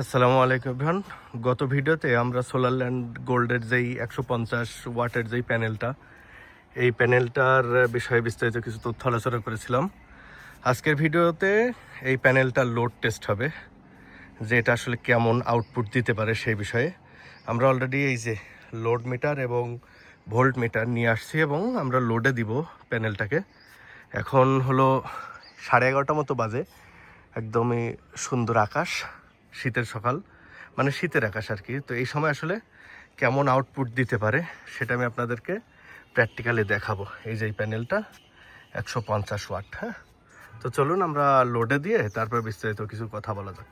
আসসালামু আলাইকুম এভরিওয়ান। গত ভিডিওতে আমরা সোলার ল্যান্ড গোল্ডের যেই একশো পঞ্চাশ ওয়াটের যেই প্যানেলটা, এই প্যানেলটার বিষয়ে বিস্তারিত কিছু তথ্য আলোচনা করেছিলাম। আজকের ভিডিওতে এই প্যানেলটার লোড টেস্ট হবে যে এটা আসলে কেমন আউটপুট দিতে পারে সেই বিষয়ে। আমরা অলরেডি এই যে লোড মিটার এবং ভোল্ট মিটার নিয়ে আসছি এবং আমরা লোডে দিব প্যানেলটাকে। এখন হলো সাড়ে এগারোটা মতো বাজে, একদমই সুন্দর আকাশ। শীতের সকাল মানে শীতের আকাশ আর কি। তো এই সময় আসলে কেমন আউটপুট দিতে পারে সেটা আমি আপনাদেরকে প্র্যাকটিক্যালি দেখাবো। এই যে এই প্যানেলটা একশো পঞ্চাশ ওয়াট হ্যাঁ? তো চলুন আমরা লোডে দিয়ে তারপর বিস্তারিত কিছু কথা বলা যাক।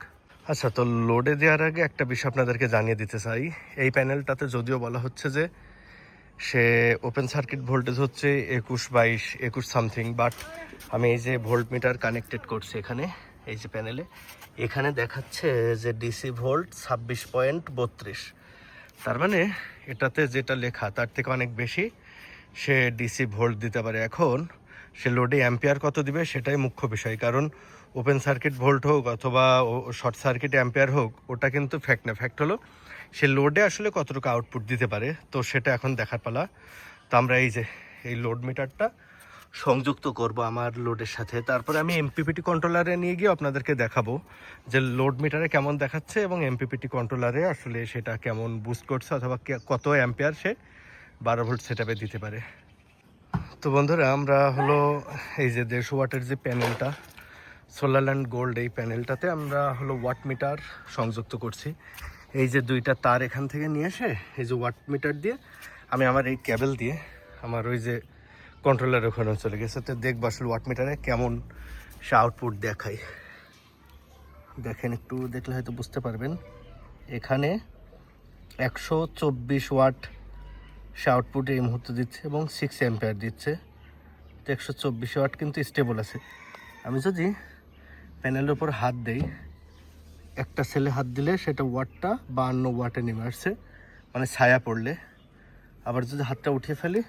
আচ্ছা তো লোডে দেওয়ার আগে একটা বিষয় আপনাদেরকে জানিয়ে দিতে চাই। এই প্যানেলটাতে যদিও বলা হচ্ছে যে সে ওপেন সার্কিট ভোল্টেজ হচ্ছে একুশ বাইশ, একুশ সামথিং বাট আমি এই যে ভোল্ট মিটার কানেক্টেড করছি এখানে। এই যে প্যানেলে এখানে দেখাচ্ছে যে ডিসি ভোল্ট ছাব্বিশ পয়েন্ট বত্রিশ। তার মানে এটাতে যেটা লেখা, তার থেকে অনেক বেশি সে ডিসি ভোল্ট দিতে পারে। এখন সে লোডে অ্যাম্পিয়ার কত দিবে সেটাই মুখ্য বিষয়। কারণ ওপেন সার্কিট ভোল্ট হোক অথবা শর্ট সার্কিট অ্যাম্পিয়ার হোক, ওটা কিন্তু ফ্যাক্ট না। ফ্যাক্ট হলো সে লোডে আসলে কতটুকু আউটপুট দিতে পারে, তো সেটা এখন দেখার পালা। তো আমরা এই যে, এই লোড মিটারটা সংযুক্ত করব আমার লোডের সাথে। তারপরে আমি এমপিপিটি কন্ট্রোলারে নিয়ে গিয়ে আপনাদেরকে দেখাবো যে লোড মিটারে কেমন দেখাচ্ছে এবং এমপিপিটি কন্ট্রোলারে আসলে সেটা কেমন বুস্ট করছে অথবা কত অ্যাম্পিয়ার সে বারো ভোল্ট সেটাপে দিতে পারে। তো বন্ধুরা, আমরা হলো এই যে দেড়শো ওয়াটের যে প্যানেলটা সোলার অ্যান্ড গোল্ড এই প্যানেলটাতে আমরা হলো ওয়াট মিটার সংযুক্ত করছি। এই যে দুইটা তার এখান থেকে নিয়ে এসে এই যে ওয়াট মিটার দিয়ে আমি আমার এই ক্যাবেল দিয়ে আমার ওই যে কন্ট্রোলার ওখানে চলে গেছে। তো দেখব আসলে ওয়াট মিটারে কেমন সে আউটপুট দেখায়। দেখেন একটু দেখলে হয়তো বুঝতে পারবেন। এখানে একশো চব্বিশ ওয়াট সে আউটপুট এই মুহূর্তে দিচ্ছে এবং সিক্স অ্যাম্পিয়ার দিচ্ছে। তো একশো চব্বিশ ওয়াট কিন্তু স্টেবল আছে। আমি যদি প্যানেলের ওপর হাত দেই, একটা সেলে হাত দিলে সেটা ওয়াটটা বাহান্ন ওয়াটে নেমে আসছে। মানে ছায়া পড়লে। আবার যদি হাতটা উঠিয়ে ফেলি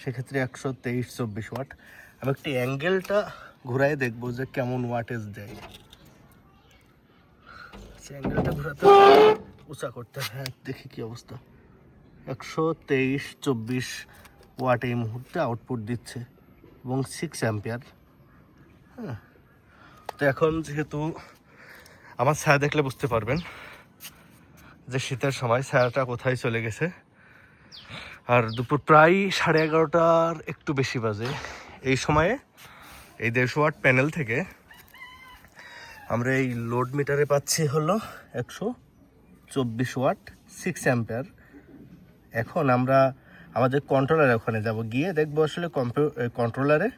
সেক্ষেত্রে একশো তেইশ, চব্বিশ ওয়াট। আমি একটি অ্যাঙ্গেলটা ঘুরাই দেখব যে কেমন ওয়াটেজ দেয়। অ্যাঙ্গেলটা ঘোরাতে উঁচা করতে। হ্যাঁ দেখি কি অবস্থা। একশো তেইশ, চব্বিশ ওয়াট এই মুহূর্তে আউটপুট দিচ্ছে এবং সিক্স অ্যাম্পিয়ার হ্যাঁ তো এখন যেহেতু আমার ছায়া দেখলে বুঝতে পারবেন যে শীতের সময় ছায়াটা কোথায় চলে গেছে। আর দুপুর প্রায় সাড়ে এগারোটার একটু বেশি বাজে। এই সময়ে এই দেড়শো ওয়াট প্যানেল থেকে আমরা এই লোড মিটারে পাচ্ছি হলো একশো চব্বিশ ওয়াট সিক্স অ্যাম্পিয়ার এখন আমরা আমাদের কন্ট্রোলারে ওখানে যাব। গিয়ে দেখব আসলে কন্ট্রোলারে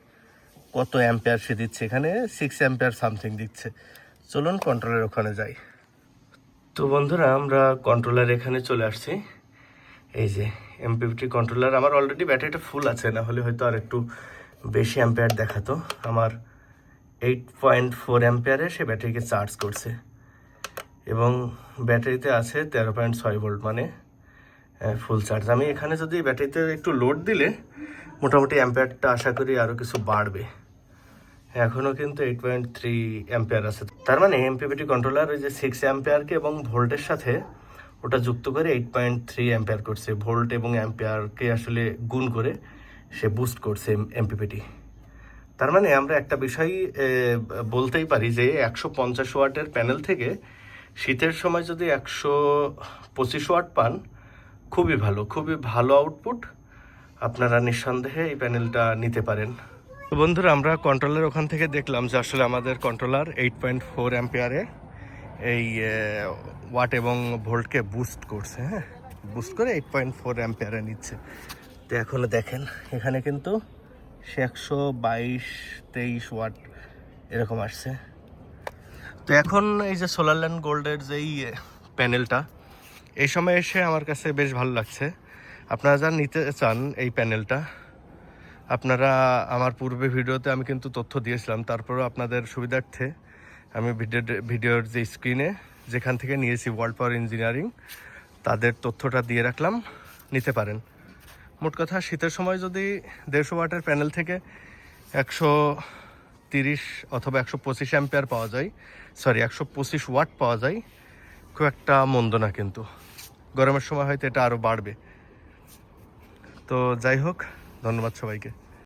কত অ্যাম্পিয়ার সে দিচ্ছে। এখানে সিক্স অ্যাম্পিয়ার সামথিং দিচ্ছে। চলুন কন্ট্রোলার ওখানে যাই। তো বন্ধুরা, আমরা কন্ট্রোলার এখানে চলে আসছি। এই যে এমপিপিটি কন্ট্রোলার আমার অলরেডি ব্যাটারিটা ফুল আছে না হলে হয়তো আর একটু বেশি অ্যাম্পিয়ার দেখাতো। আমার এইট পয়েন্ট ফোর অ্যাম্পিয়ারে সে ব্যাটারিকে চার্জ করছে। এবং ব্যাটারিতে আছে তেরো পয়েন্ট ছয় ভোল্ট মানে ফুল চার্জ আমি এখানে যদি ব্যাটারিতে একটু লোড দিলে, মোটামুটি অ্যাম্পিয়ারটা আশা করি আরও কিছু বাড়বে। এখনও কিন্তু এইট পয়েন্ট থ্রি অ্যাম্পিয়ার আছে। তার মানে এমপিপিটি কন্ট্রোলার ওই যে সিক্স অ্যাম্পিয়ারকে এবং ভোল্টের সাথে ওটা যুক্ত করে এইট পয়েন্ট থ্রি অ্যাম্পিয়ার করছে ভোল্ট এবং অ্যাম্পিয়ারকে আসলে গুণ করে সে বুস্ট করছে এমপিপিটি তার মানে আমরা একটা বিষয় বলতেই পারি যে একশো পঞ্চাশ ওয়াটের প্যানেল থেকে শীতের সময় যদি একশো পঁচিশ ওয়াট পান, খুবই ভালো খুবই ভালো আউটপুট আপনারা নিঃসন্দেহে এই প্যানেলটা নিতে পারেন। বন্ধুরা, আমরা কন্ট্রোলার ওখান থেকে দেখলাম যে আসলে আমাদের কন্ট্রোলার এইট পয়েন্ট ফোর অ্যাম্পিয়ারে এই ওয়াট এবং ভোল্টকে বুস্ট করছে হ্যাঁ? বুস্ট করে এইট পয়েন্ট ফোর অ্যাম্পিয়ারে নিচ্ছে। তো এখনও দেখেন, এখানে কিন্তু সে একশো বাইশ তেইশ ওয়াট এরকম আসছে। তো এখন এই যে সোলার ল্যান্ড গোল্ডের যেই প্যানেলটা এই সময় এসে আমার কাছে বেশ ভালো লাগছে। আপনারা যা নিতে চান এই প্যানেলটা আপনারা আমার পূর্বে ভিডিওতে আমি কিন্তু তথ্য দিয়েছিলাম, তারপরেও আপনাদের সুবিধার্থে আমি ভিডিও ভিডিওর যে স্ক্রিনে যেখান থেকে নিয়েছি ওয়ার্ল্ড পাওয়ার ইঞ্জিনিয়ারিং তাদের তথ্যটা দিয়ে রাখলাম, নিতে পারেন। মোট কথা, শীতের সময় যদি দেড়শো ওয়াটের প্যানেল থেকে একশো তিরিশ অথবা একশো পঁচিশ অ্যাম্পিয়ার পাওয়া যায় সরি একশো পঁচিশ ওয়াট পাওয়া যায়, খুব একটা মন্দ না কিন্তু। গরমের সময় হয়তো এটা আরও বাড়বে। তো যাই হোক, ধন্যবাদ সবাইকে।